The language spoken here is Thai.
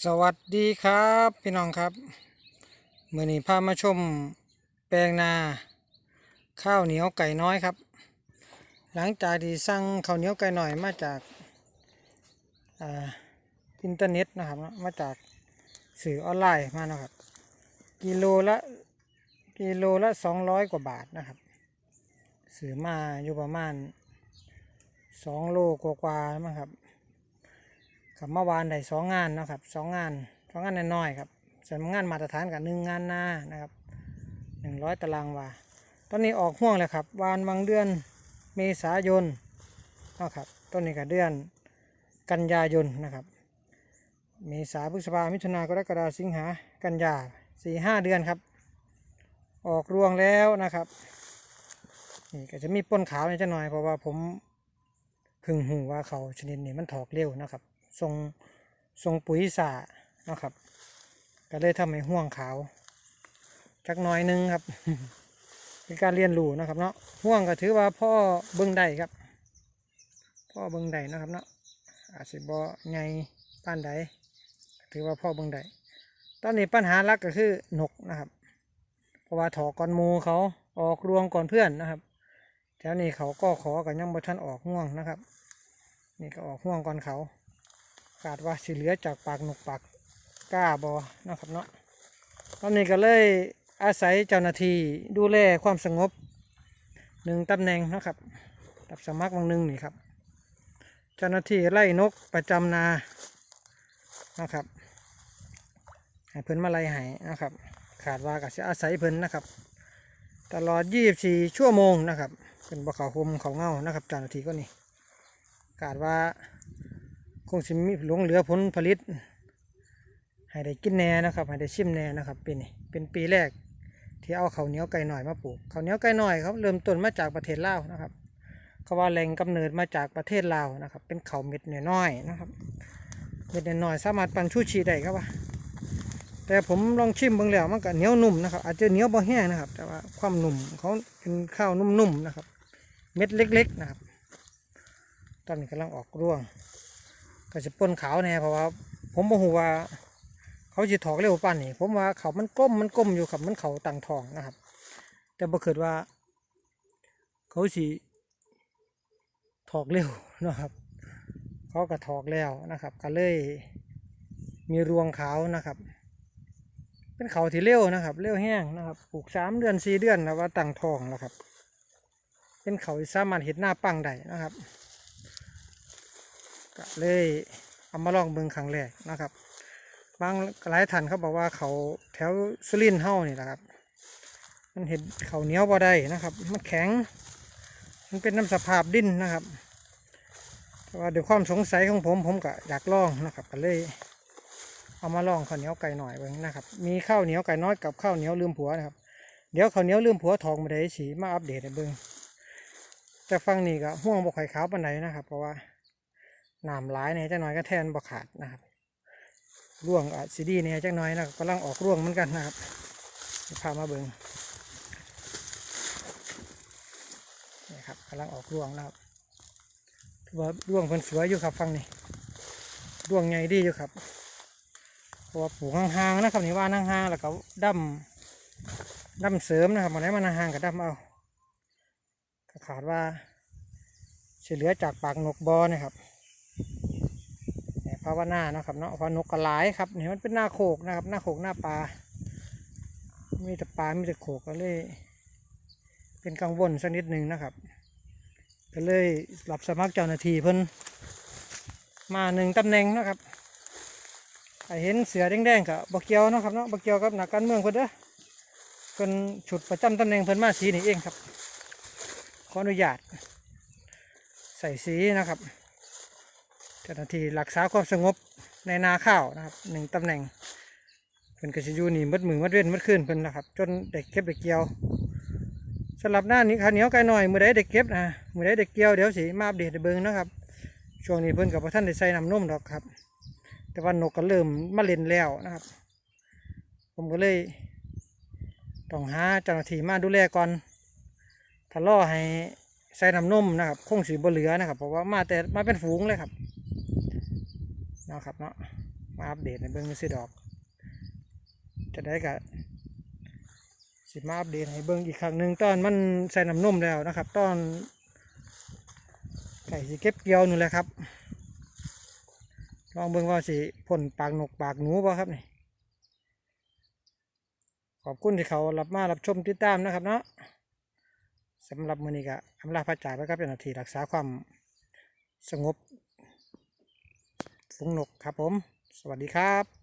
สวัสดีครับพี่น้องครับเมื่อนี้พามาชมแปลงนาข้าวเหนียวไก่น้อยครับ หลังจากที่สั่งข้าวเหนียวไก่หน่อยมาจากอ่าอินเทอร์เน็ตนะครับมาจากสื่อออนไลน์มานะครับกิโลละกิโลละสองร้อยกว่าบาทนะครับซื้อมาอยู่ประมาณสองโลกว่าๆมั้งครับ ครับเมื่อวานได้สองงานนะครับสองงานสองงานน้อยๆครับส่วนงานมาตรฐานกับหนึ่งงานหน้านะครับหนึ่งร้อยตารางวาตอนนี้ออกห่วงแล้วครับวานบางเดือนเมษายนนะครับต้นนี้กับเดือนกันยายนนะครับ เมษาพฤษภามิถุนากรกฎาสิงหากันยาสี่ห้าเดือนครับ ออกรวงแล้วนะครับนี่ก็จะมีป้นขาวนิดหน่อยเพราะว่าผมพึงหูว่าเขาชนิดนี้มันถอกเร็วนะครับ ทรงทรงปุ๋ยสานะครับ ก็เลยทำให้ห่วงขาวจักน้อยหนึงครับเป็นการเรียนรู้นะครับเนาะห่วงก็ถือว่าพ่อเบิ้งได้ครับ พ่อเบิ้งได้นะครับเนาะอาจสิบ่ไงป้านใดถือว่าพ่อเบิ้งได้ตอนนี้ปัญหาหลักก็คือนกนะครับ เพราะว่าถอกก่อนมูเขาออกรวงก่อนเพื่อนนะครับแถวนี้เขาก็ขอกันยังบ่ทันออกห่วงนะครับ นี่ก็ออกห่วงก่อนเขา คาดว่าสิเหลือจากปากนกปากก้าบอนะครับเนาะตอนนี้ก็เลยอาศัยเจ้าหน้าที่ดูแลความสงบหนึ่งตำแหน่งนะครับรับสมัครบางหนึ่งนี่ครับ เจ้าหน้าที่ไล่นกประจำนานะครับให้เพิ่นมาไล่ให้นะครับ ขาดว่าก็จะอาศัยเพิ่นนะครับ ตลอด 24 ชั่วโมงนะครับ เป็นบ่เขาคุมเขาเงานะครับเจ้าหน้าที่ก็นี่กาดว่า คงสิมีหลงเหลือผลผลิต ให้ได้กินแน่นะครับ ให้ได้ชิมแน่นะครับปีนี้เป็นปีแรก ที่เอาเขาเหนียวไก่หน่อยมาปลูกเขาเหนียวไก่หน่อยเขาเริ่มต้นมาจากประเทศลาวนะครับเขาว่าแหล่งกำเนิดมาจากประเทศลาวนะครับ เป็นเขาเม็ดน้อยๆนะครับเม็ดน้อยๆสามารถปั่นชูชีได้ครับว่าแต่ผมลองชิมเบิ่งแล้วมันก็เหนียวนุ่มนะครับอาจจะเหนียวบ่แห้งนะครับ แต่ว่าความหนุ่มเขาเป็นข้าวนุ่มๆนะครับ เม็ดเล็ก ๆ นะครับ ตอนนี้กำลังออกร่วง ก็จะปนขาวแน่เพราะว่าผมบ่ฮู้ว่า เขาจะถอกเร็วป่านนี้ผมว่าเขามันก้มมันก้มอยู่ครับมันเขาต่างทองนะครับ แต่บ่คิดว่า เขาสิถอกเร็วนะครับ เขาก็ถอกแล้วนะครับ ก็เลยมีรวงขาวนะครับ เป็นเขาที่เร็วนะครับเร็วแห้งนะครับปลูกสามเดือนสี่เดือนนะว่าต่างทองแล้วครับ เป็นเขาที่สามารถเห็นหน้าปังได้นะครับ ก็เลยเอามาลองเบิ่งครั้งแรกนะครับ บางหลายท่านเขาบอกว่าเขาแถวสุรินทร์เฮ้านี่แหละครับ มันเห็นเขาเหนียวบ่ได้นะครับ มันแข็ง มันเป็นน้ำสภาพดินนะครับแต่ว่าด้วยความสงสัยของผมผมก็อยากลองนะครับก็เลยเอามาลองข้าวเหนียวไก่หน่อยเบิ่งนะครับ มีข้าวเหนียวไก่น้อยกับข้าวเหนียวลืมผัวนะครับ เดี๋ยวข้าวเหนียวลืมผัวทองมาได้สีมาอัปเดตให้เบิ่งแต่ฟังนี่ก็ห่วงบกไข่ขาวปานไหนนะครับ เพราะว่า น้ำร้ายเนี่ยจักหน่อยก็แทนบ่ขาดนะครับร่วงอาจสิดีเนี่ยจักหน่อยนะครับกำลังออกร่วงเหมือนกันนะครับพามาเบิงนี่ครับกำลังออกร่วงนะครับถือว่าร่วงเพิ่นสวยอยู่ครับฟังนี่ร่วงใหญ่ดีอยู่ครับเพราะว่าปลูกห่างๆนะครับนี่ว่าห่างๆแล้วก็ดั้มดั้มเสริมนะครับมาไหนมันห่างกับดั้มเอาก็ขาดว่าเฉลือจากปากนกบอนะครับ ภาวนานะครับเนาะเพราะนกกระหลายครับเนี่ยมันเป็นหน้าโขกนะครับ หน้าโขกหน้าปลามีแต่ปลามีแต่โขกก็เลย เป็นกังวลสักนิดหนึ่งนะครับ ก็เลยรับสมัครเจ้าหน้าที่เพิ่นมาหนึ่งตำแหน่งนะครับเห็นเสือแดงๆกับบกเกียวนะครับเนาะบกเกียวกับหนักการเมืองเพิ่นเด้อเพิ่นฉุดประจำตำแหน่งเพิ่นมาสีนี่เองครับ ขออนุญาตใส่สีนะครับ เจ้าหน้าที่รักษาความสงบในนาข้าวนะครับหนึ่งตำแหน่งเพิ่นก็สิยูนี่มัดมือมัดเว้นมัดคืนเพิ่นนะครับ จนเด็กเก็บเด็กเกี่ยวสำหรับหน้านี้ข้าวเหนียวไก่หน่อยมือใดเด็กเก็บนะมือใดเด็กเกี่ยวเดี๋ยวสิมาอัปเดตเบิงนะครับช่วงนี้เพิ่นกับพระท่านได้ใส่น้ำนมดอกครับ แต่ว่านกก็เริ่มมาเล่นแล้วนะครับ ผมก็เลยต้องหาเจ้าหน้าที่มาดูแลก่อนถ้าล่อให้ใส่น้ำนมนะครับคงสีบเหลือนะครับเพราะว่ามาแต่มาเป็นฝูงเลยครับ นาะครับเนาะมาอัปเดตในเบื้องนี้สิดอก จะได้กะสิมาอัปเดตให้เบิ่งอีกครั้งหนึ่งตอนมันใส่น้ำนมแล้วนะครับ ตอนไก่สิเก็บเกี่ยวนู่นแหละครับ ลองเบิ่งว่าสิพ่นปากนกปากหนูบ่ครับนี่ขอบคุณที่เขารับมารับชมติดตามนะครับเนาะสำหรับมือนี้ก็อำลาพระจ่าแล้วครับเป็นหน้าที่รักษาความสงบ งนกครับผม สวัสดีครับ